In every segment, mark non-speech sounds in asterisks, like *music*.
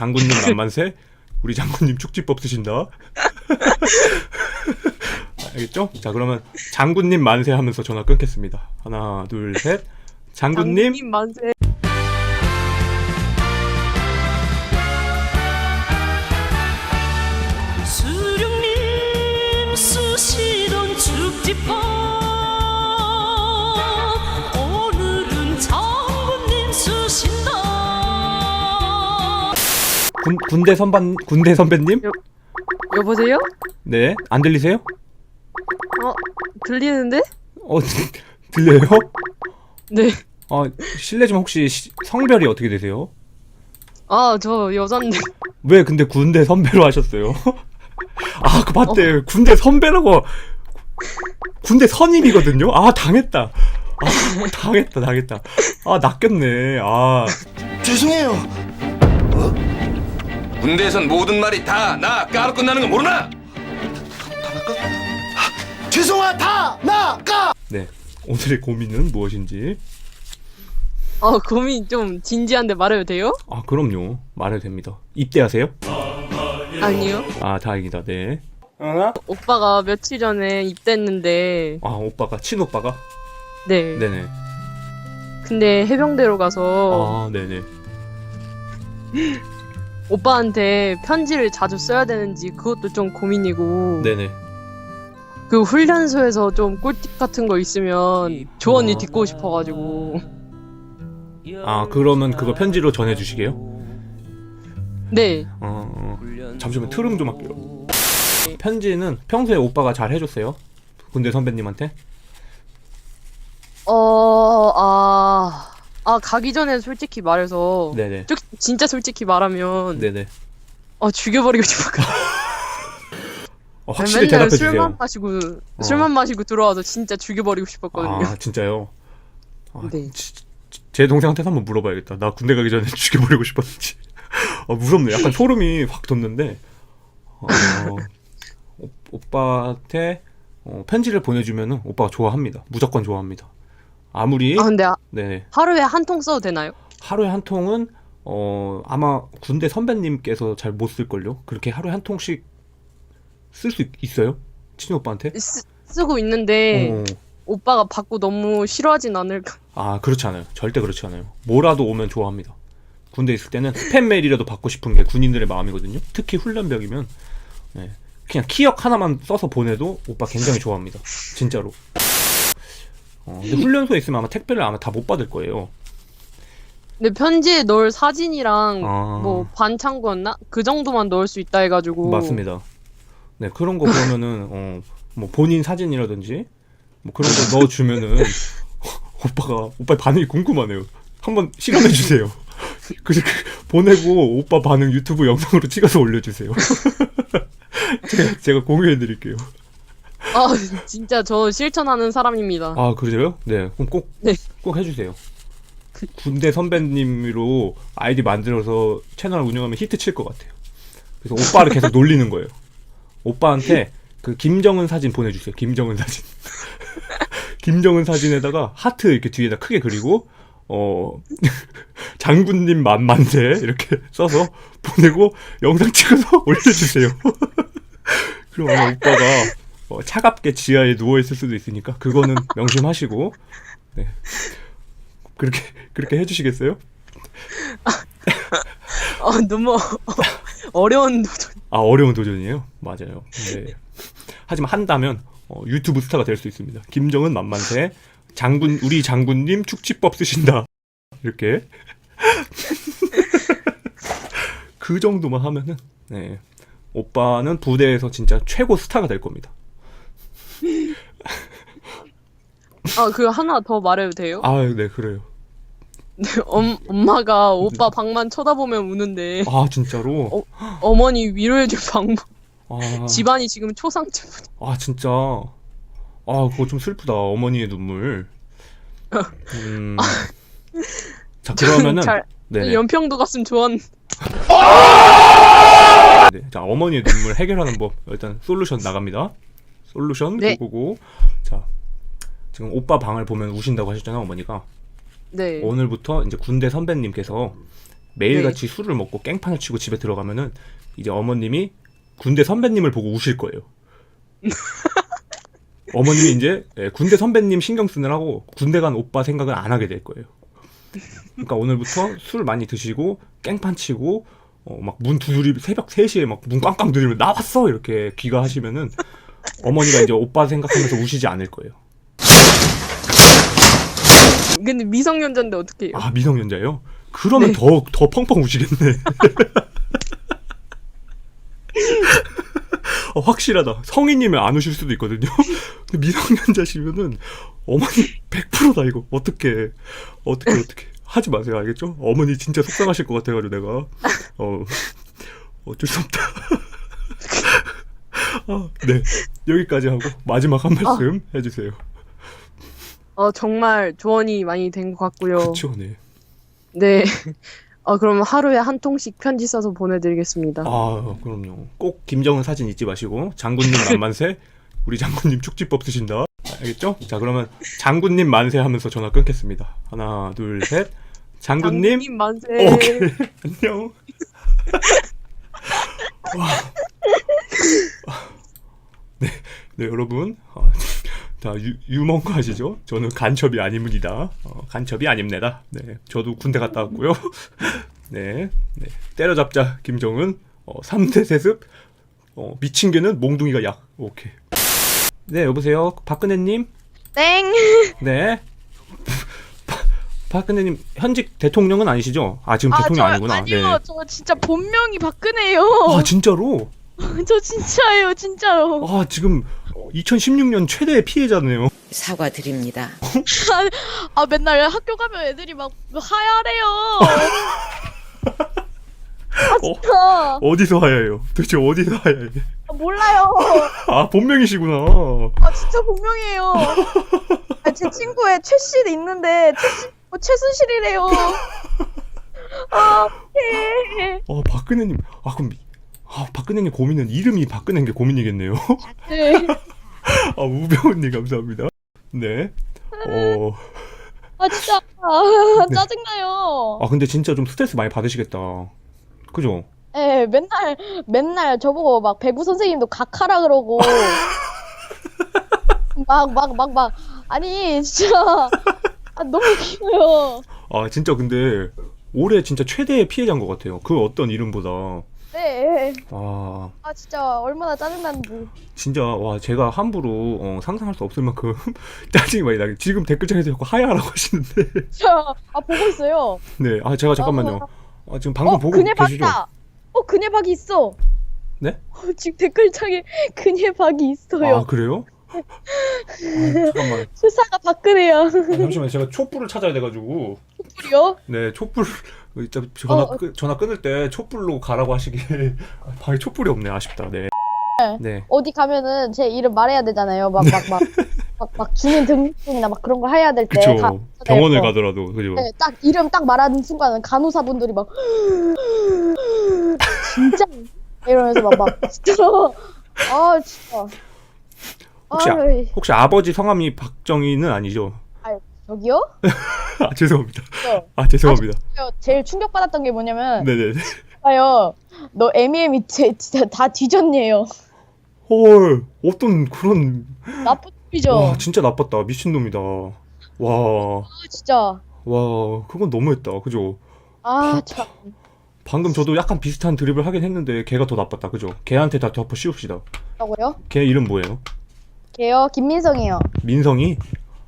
장군님 만만세. 우리 장군님 축지법 쓰신다. *laughs* 알겠죠? 자 그러면 장군님 만세 하면서 전화 끊겠습니다. 하나 둘 셋. 장군님 만세. 수령님 군, 군대 선반 군대 선배님? 여보세요? 네. 안 들리세요? 어 들리는데? 어 *laughs* 들려요? 네. 아 실례지만 혹시 시- 성별이 어떻게 되세요? 아 저 여잔데. 왜 근데 군대 선배로 하셨어요? *laughs* 아, 그 맞대. 군대 선배라고. 군대 선임이거든요. 아, 당했다. 아, 당했다, 당했다. 아, 낚였네. 아, 죄송해요. 군대에선 모든 말이 다 나 까로 끝나는 거 모르나? 다나까? 아, 죄송하다. 나까. 네. 오늘의 고민은 무엇인지. 어 고민 좀 진지한데 말해도 돼요? 아, 그럼요. 말해도 됩니다. 입대하세요? 아니요. 아, 다행이다. 네. 오빠가 며칠 전에 입대했는데 아, 오빠가 친오빠가? 네. 네네. 근데 해병대로 가서 아, 네네. 오빠한테 편지를 자주 써야 되는지 그것도 좀 고민이고 네네. 그 훈련소에서 좀 꿀팁 같은 거 있으면 조언이 어. 듣고 싶어가지고 아, 그러면 그거 편지로 전해주시게요? 네. 어, 어. 잠시만 트름 좀 할게요. 편지는 평소에 오빠가 잘 해줬어요. 군대 선배님한테. 어, 아, 아, 가기 전에 솔직히 말해서, 네네. 쭉- 진짜 솔직히 말하면, 네네. 어, 죽여버리고 싶었거든. *laughs* 어, 확실히 맨날 대답해 술만 주세요. 마시고, 어. 술만 마시고 들어와서 진짜 죽여버리고 싶었거든요. 아 진짜요? 아, 네. 지- 지- 제 동생한테 한번 물어봐야겠다. 나 군대 가기 전에 *laughs* 죽여버리고 싶었는지. 아, 무섭네. 약간 소름이 확 돋는데. 어, 오, 오빠한테 어, 편지를 보내주면은 오빠가 좋아합니다. 무조건 좋아합니다. 아무리 아, 근데 아- 네 하루에 한 통 써도 되나요? 하루에 한 통은 어 아마 군대 선배님께서 잘 못 쓸 걸요. 그렇게 하루에 한 통씩 쓸 수 있어요? 친오빠한테? 쓰, 쓰고 있는데, 어. 오빠가 받고 너무 싫어하진 않을까. 아 그렇지 않아요. 절대 그렇지 않아요. 뭐라도 오면 좋아합니다. 군대 있을 때는 스팸 메일이라도 받고 싶은 게 군인들의 마음이거든요. 특히 훈련병이면 네. 그냥 키역 하나만 써서 보내도 오빠 굉장히 좋아합니다. 진짜로. 어, 근데 훈련소에 있으면 아마 택배를 아마 다 못 받을 거예요. 근데 편지에 넣을 사진이랑, 아. 뭐, 반창고였나? 그 정도만 넣을 수 있다 해가지고. 맞습니다. 네 그런 거 보면은 어, 뭐 본인 사진이라든지 뭐 그런 거 넣어주면은 *laughs* 오빠가 오빠의 반응이 궁금하네요. 한번 실험해 주세요. *laughs* 그래서 그 보내고 오빠 반응 유튜브 영상으로 찍어서 올려주세요. *laughs* 제가, 제가 공유해 드릴게요. 아, *laughs* 진짜 저 실천하는 사람입니다. 아 그래요? 네 그럼 꼭 꼭 네. 해주세요. 군대 선배님으로 아이디 만들어서 채널 운영하면 히트 칠 것 같아요. 그래서 오빠를 계속 놀리는 거예요. 오빠한테 그 김정은 사진 보내주세요. 김정은 사진. *laughs* 김정은 사진에다가 하트 이렇게 뒤에다 크게 그리고 어 *laughs* 장군님 만만세 이렇게 써서 보내고 영상 찍어서 올려주세요. 그럼 아마 오빠가 어, 차갑게 지하에 누워 있을 수도 있으니까 그거는 *laughs* 명심하시고 네 그렇게 그렇게 해주시겠어요? 아, 너무 어 려운 도전. 아 어려운 도전이에요. 맞아요. 네. 하지만 한다면 어, 유튜브 스타가 될 수 있습니다. 김정은 만만세 장군 우리 장군님 축지법 쓰신다 이렇게 *laughs* 그 정도만 하면은 네. 오빠는 부대에서 진짜 최고 스타가 될 겁니다. 아, 그 하나 더 말해도 돼요? 아 네 그래요. 네, 엄, 엄마가 오빠 방만 쳐다보면 우는데 아 진짜로 어머니 위로해줄 방법 아, 집안이 지금 초상집 아 진짜 아 그거 좀 슬프다 어머니의 눈물. 음. 자 그러면은 잘 네네. 연평도 갔으면 좋았는데 네. 자 어머니의 눈물 해결하는 법 일단 솔루션 나갑니다. 솔루션 네. 고고고. 자 지금 오빠 방을 보면 우신다고 하셨잖아요 어머니가. 네. 오늘부터 이제 군대 선배님께서 매일같이 술을 먹고 깽판을 치고 집에 들어가면은 이제 어머님이 군대 선배님을 보고 우실 거예요. *laughs* 어머님이 이제 예, 군대 선배님 신경 쓰느라고 군대 간 오빠 생각을 안 하게 될 거예요. 그러니까 오늘부터 술 많이 드시고 깽판 치고 어, 막 문 두드리 새벽 3시에 막 문 꽝꽝 두드리면 나왔어 이렇게 귀가 하시면은 어머니가 이제 오빠 생각하면서 우시지 않을 거예요. 근데 미성년자인데 어떻게 해요? 아 미성년자예요? 그러면 네. 더 더 펑펑 우시겠네. *laughs* 어, 확실하다. 성인이면 안 우실 수도 있거든요. 근데 미성년자시면은 어머니 100%다 이거. 어떻게 어떻게 어떻게 하지 마세요. 알겠죠? 어머니 진짜 속상하실 것 같아가지고 내가 어 어쩔 수 없다. *laughs* 아, 네 여기까지 하고 마지막 한 말씀 해주세요. 어, 정말 조언이 많이 된 것 같고요. 그렇죠, 네. 네. *laughs* 어, 그럼 하루에 한 통씩 편지 써서 보내드리겠습니다. 아, 그럼요. 꼭 김정은 사진 잊지 마시고 장군님 만만세. *laughs* 우리 장군님 축지법 쓰신다. 알겠죠? 자, 그러면 장군님 만세 하면서 전화 끊겠습니다. 하나, 둘, 셋. 장군님. 만세. 오케이. *laughs* 안녕. 와. 네, 네 여러분. 아, 다 유, 유머인 거 아시죠? 저는 간첩이 아닙니다. 어, 간첩이 아닙니다. 네, 저도 군대 갔다 왔고요. *laughs* 네, 네. 때려잡자 김정은. 어, 3대 세습. 어, 미친 개는 몽둥이가 약. 오케이. 네, 여보세요. 박근혜님. 땡. *laughs* 네. 박- 박근혜님 현직 대통령은 아니시죠? 아 지금 대통령 저, 아니구나. 아니요, 네. 저 진짜 본명이 박근혜예요. 아 진짜로? *laughs* 저 진짜예요, 진짜로. 아 지금 2016년 최대의 피해자네요. 사과드립니다. *laughs* 아 맨날 학교 가면 애들이 막 하야래요. *laughs* 아, 어디서 하야해요? 도대체 어디서 하야해? 아, 몰라요. *laughs* 아 본명이시구나. 아 진짜 본명이에요. 아, 제 친구에 최씨 있는데 최씨 어, 최순실이래요. 아, 예. 아 박근혜님. 아 그럼 아 박근혜님 고민은 이름이 박근혜인 게 고민이겠네요. 네. 아 우병우님 감사합니다. 네. 어. 아 진짜 아, *laughs* 짜증나요. 아 근데 진짜 좀 스트레스 많이 받으시겠다. 그죠? 예, 맨날 맨날 저보고 막 배구 선생님도 각하라 그러고 *laughs* 막 막 막 막 아니 진짜 아, 너무 웃겨요. 아 진짜 근데 올해 진짜 최대의 피해자인 것 같아요. 그 어떤 이름보다. 네. 아아 진짜 얼마나 짜증나는지. 진짜 와 제가 함부로 어, 상상할 수 없을 만큼 *laughs* 짜증이 많이 나게 지금 댓글창에서 자꾸 하야라고 하시는데 진짜 아 보고 있어요. 네 아 제가 잠깐만요 아 지금 방금 어 보고 그네 계시죠 박이다. 어 그네 박이 있어. 네? 어, 지금 댓글창에 *laughs* 그네 박이 있어요. 아 그래요 아, 잠깐만 *laughs* 수사가 박근혜야. 아, 잠시만 제가 촛불을 찾아야 돼가지고 소리요? 네 촛불 일단 전화 어, 어. 끄, 전화 끊을 때 촛불로 가라고 하시길 *laughs* 아, 방에 촛불이 없네 아쉽다 네 네. 어디 가면은 제 이름 말해야 되잖아요. 막 막 막 막 막 주민 등록증이나 막 그런 거 해야 될 때. 그쵸 가- 병원을 어. 가더라도 그죠 네, 딱 이름 딱 말하는 순간은 간호사분들이 막 *laughs* 진짜 이러면서 막 막 진짜 아 진짜 혹시 아- 아이, 혹시 아버지 성함이 박정희는 아니죠 저기요? *laughs* 아 죄송합니다. 저, 아 죄송합니다. 저 제일 충격받았던 게 뭐냐면 네네 봐요. 너 제- 진짜 다 뒤졌네요. 헐 어떤 그런 나쁜 놈이죠. 와 진짜 나빴다. 미친놈이다. 와, 아, 진짜. 와 그건 너무했다. 그죠? 아 참. 방금 저도 약간 비슷한 드립을 하긴 했는데 걔가 더 나빴다. 그죠? 걔한테 다 덮어 씌웁시다. 뭐라고요? 걔 이름 뭐예요? 걔요? 김민성이요. 민성이?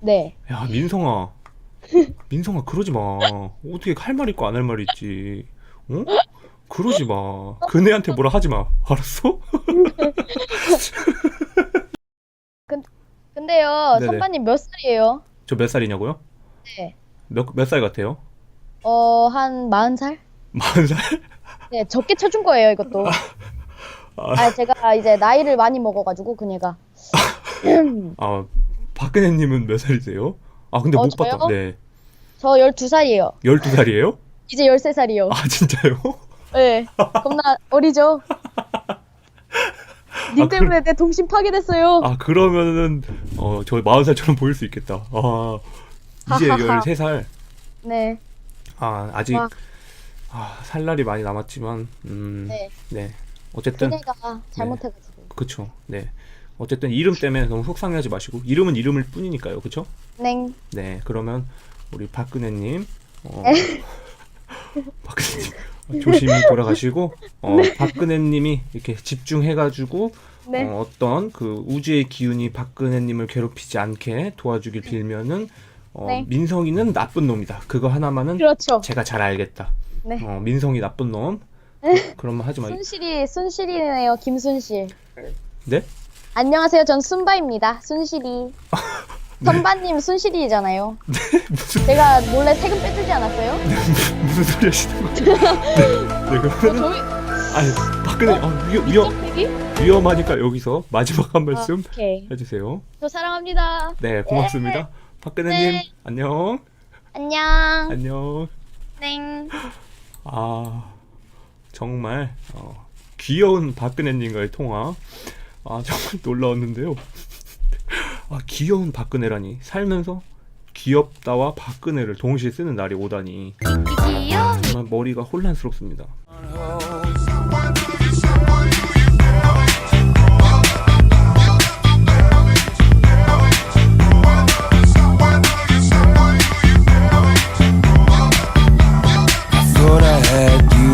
네 야 민성아 *laughs* 민성아 그러지 마 어떻게 할 말 있고 안 할말 있지 어? 그러지 마 그네한테 뭐라 하지 마 알았어? *laughs* 근데요 네네. 선배님 몇 살이에요? 저 몇 살이냐고요? 네. 몇 몇 살 같아요? 어 한 40살? *laughs* 마흔 살? 네 적게 쳐준 거예요 이것도 아 제가 이제 나이를 많이 먹어가지고 그녀가 아 박근혜님은 몇 살이세요? 아 근데 어, 못 저요? 봤다 네 저 12살이에요 12살이에요? 이제 13살이요 아 진짜요? 네 겁나 어리죠 님 아, 때문에 내 동심 파괴됐어요 아 그러면은 어저 마흔 살처럼 보일 수 있겠다. 아 이제 하하하. 13살. 네 아 아직 와. 아, 살 날이 많이 남았지만 음, 네. 네. 어쨌든 그대가 잘못해가지고. 그쵸. 네. 어쨌든 이름 때문에 너무 속상해하지 마시고 이름은 이름일 뿐이니까요. 그쵸? 냉. 네. 그러면 우리 박근혜님 어, *laughs* 박근혜님 조심히 돌아가시고 어, 박근혜님이 이렇게 집중해가지고 네. 어, 어떤 그 우주의 기운이 박근혜님을 괴롭히지 않게 도와주길 빌면은 어, 네. 민성이는 나쁜 놈이다. 그거 하나만은 그렇죠. 제가 잘 알겠다. 네. 어, 민성이 나쁜 놈. *laughs* 그런 말 하지 마. 순실이 순실이네요. 김순실. 네? 안녕하세요. 전 순바입니다. 순실이. *laughs* 선바님 순실이잖아요. *laughs* 제가 몰래 세금 빼주지 않았어요? 무슨 소리 하시는 거죠? 네, 네 그러면 저희 아니 박근혜 아, 위험, 위험, 미리? 위험하니까 여기서 마지막 한 말씀 오케이. 해주세요. 저 사랑합니다. 네 고맙습니다. 박근혜님 네. 안녕 안녕. 안녕. 땡. 아 정말 어, 귀여운 박근혜님과의 통화 아 정말 놀라웠는데요. *laughs* 아 귀여운 박근혜라니 살면서 귀엽다와 박근혜를 동시에 쓰는 날이 오다니 정말 머리가 혼란스럽습니다.